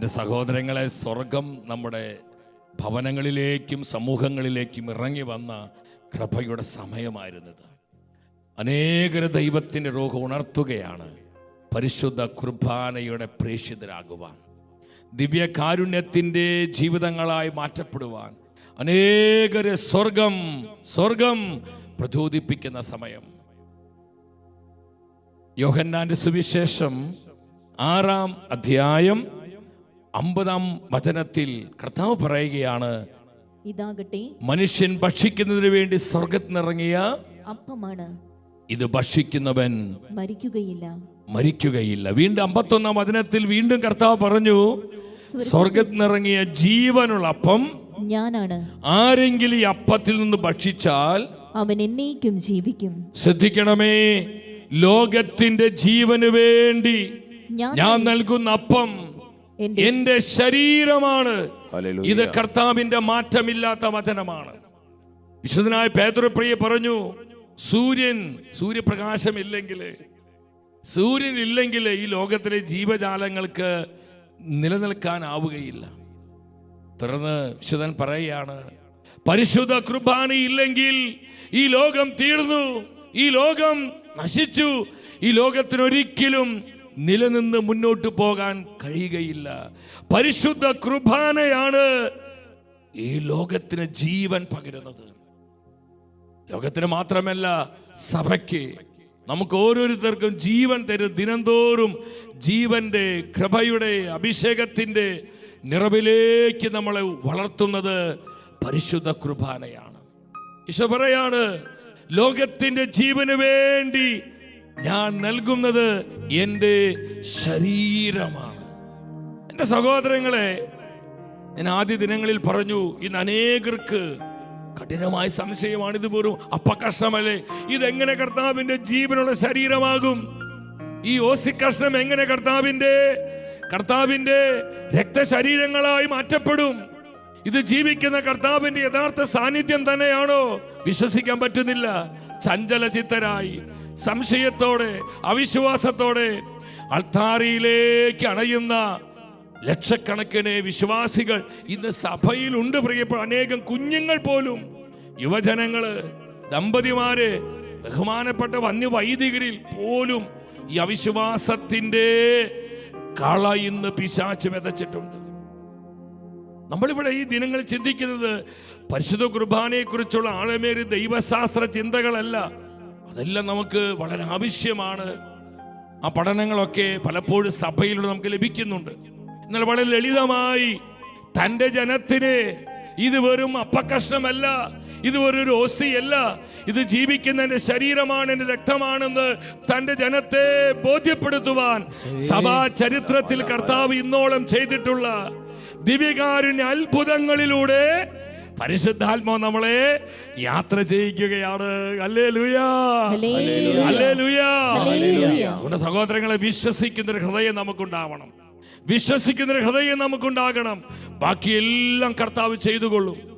എന്റെ സഹോദരങ്ങളെ സ്വർഗം നമ്മുടെ ഭവനങ്ങളിലേക്കും സമൂഹങ്ങളിലേക്കും ഇറങ്ങി വന്ന കൃപയുടെ സമയമായിരുന്നത്. അനേകര ദൈവത്തിന്റെ രോഗം ഉണർത്തുകയാണ്. പരിശുദ്ധ കുർബാനയുടെ പ്രേക്ഷിതരാകുവാൻ. ദിവ്യകാരുണ്യത്തിന്റെ ജീവിതങ്ങളായി മാറ്റപ്പെടുവാൻ. അനേകരെ സ്വർഗം സ്വർഗം പ്രചോദിപ്പിക്കുന്ന സമയം. യോഹന്നാന്റെ സുവിശേഷം ആറാം അധ്യായം അമ്പതാം വചനത്തിൽ കർത്താവ് പറയുകയാണ് ഇതാകട്ടെ മനുഷ്യൻ ഭക്ഷിക്കുന്നതിന് വേണ്ടി സ്വർഗത്തിനിറങ്ങിയ അപ്പമാണ്. ഇത് ഭക്ഷിക്കുന്നവൻ മരിക്കുകയില്ല. മരിക്കുകയില്ല. വീണ്ടും അമ്പത്തൊന്നാം വചനത്തിൽ വീണ്ടും കർത്താവ് പറഞ്ഞു സ്വർഗത്തിനിറങ്ങിയ ജീവനുള്ള അപ്പം ഞാനാണ്. ആരെങ്കിലും ഈ അപ്പത്തിൽ നിന്ന് ഭക്ഷിച്ചാൽ അവൻ എന്നേക്കും ജീവിക്കും. ശ്രദ്ധിക്കണമേ ലോകത്തിന്റെ ജീവന് വേണ്ടി ഞാൻ ഞാൻ നൽകുന്ന അപ്പം എന്റെ ശരീരമാണ്. ഹല്ലേലൂയ. ഇത് കർത്താവിന്റെ മാറ്റമില്ലാത്ത വചനമാണ്. വിശുദ്ധനായ പേതൃപ്രിയ പറഞ്ഞു സൂര്യൻ സൂര്യപ്രകാശം ഇല്ലെങ്കിൽ സൂര്യൻ ഇല്ലെങ്കിൽ ഈ ലോകത്തിലെ ജീവജാലങ്ങൾക്ക് നിലനിൽക്കാനാവുകയില്ല. തുടർന്ന് വിശുദ്ധൻ പറയുകയാണ് പരിശുദ്ധ കുർബാനി ഇല്ലെങ്കിൽ ഈ ലോകം തീർന്നു ഈ ലോകം നശിച്ചു ഈ ലോകത്തിന് ഒരിക്കലും നിലനിന്ന് മുന്നോട്ട് പോകാൻ കഴിയുകയില്ല. പരിശുദ്ധ കുർബാനയാണ് ഈ ലോകത്തിന് ജീവൻ പകരുന്നത്. ലോകത്തിന് മാത്രമല്ല സഭയ്ക്ക് നമുക്ക് ഓരോരുത്തർക്കും ജീവൻ തരും. ദിനംതോറും ജീവന്റെ കൃപയുടെ അഭിഷേകത്തിന്റെ നിറവിലേക്ക് നമ്മളെ വളർത്തുന്നത് പരിശുദ്ധ കുർബാനയാണ്. ഈശോ പറയാണ് ലോകത്തിന്റെ ജീവന് വേണ്ടി ഞാൻ നൽകുന്നത് എന്റെ ശരീരമാണ്. എന്റെ സഹോദരങ്ങളെ ഞാൻ ആദ്യ ദിനങ്ങളിൽ പറഞ്ഞു ഇന്ന് അനേകർക്ക് കഠിനമായ സംശയമാണ് ഇത് വെറും അപ്പകഷ്ണമല്ലേ ഇതെങ്ങനെ കർത്താവിന്റെ ജീവനുള്ള ശരീരമാകും? ഈ ഓസി കഷ്ണം എങ്ങനെ കർത്താവിന്റെ കർത്താവിന്റെ രക്തശരീരങ്ങളായി മാറ്റപ്പെടും? ഇത് ജീവിക്കുന്ന കർത്താവിന്റെ യഥാർത്ഥ സാന്നിധ്യം തന്നെയാണോ? വിശ്വസിക്കാൻ പറ്റുന്നില്ല. ചഞ്ചല ചിത്തരായി സംശയത്തോടെ അവിശ്വാസത്തോടെ അൾത്താരിയിലേക്ക് അണയുന്ന ലക്ഷക്കണക്കിന് വിശ്വാസികൾ ഇന്ന് സഭയിലുണ്ട് പ്രിയപ്പെട്ട അനേകം കുഞ്ഞുങ്ങൾ പോലും. യുവജനങ്ങൾ ദമ്പതിമാര് ബഹുമാനപ്പെട്ട വന്യ വൈദികരിൽ പോലും ഈ അവിശ്വാസത്തിന്റെ കള ഇന്ന് പിശാച്ച് വിതച്ചിട്ടുണ്ട്. നമ്മളിവിടെ ഈ ദിനങ്ങൾ ചിന്തിക്കുന്നത് പരിശുദ്ധ കുർബാനയെ കുറിച്ചുള്ള ആഴമേറിയ ദൈവശാസ്ത്ര ചിന്തകളല്ല. അതെല്ലാം നമുക്ക് വളരെ ആവശ്യമാണ്. ആ പഠനങ്ങളൊക്കെ പലപ്പോഴും സഭയിലൂടെ നമുക്ക് ലഭിക്കുന്നുണ്ട്. എന്നാൽ വളരെ ലളിതമായി തന്റെ ജനത്തിന് ഇത് വെറും അപ്പക്കഷ്ണമല്ല ഇത് വെറൊരു ഓസ്തിയല്ല ഇത് ജീവിക്കുന്ന എന്റെ ശരീരമാണ് എന്റെ രക്തമാണെന്ന് തന്റെ ജനത്തെ ബോധ്യപ്പെടുത്തുവാൻ സഭാ ചരിത്രത്തിൽ കർത്താവ് ഇന്നോളം ചെയ്തിട്ടുള്ള ദിവ്യകാരുണ്യ അത്ഭുതങ്ങളിലൂടെ പരിശുദ്ധാത്മാവ് നമ്മളെ യാത്ര ചെയ്യിക്കുകയാണ്. നമ്മുടെ സഹോദരങ്ങളെ വിശ്വസിക്കുന്ന ഒരു ഹൃദയം നമുക്കുണ്ടാവണം. വിശ്വസിക്കുന്ന ഒരു ഹൃദയം നമുക്കുണ്ടാകണം. ബാക്കിയെല്ലാം കർത്താവ് ചെയ്തുകൊള്ളും.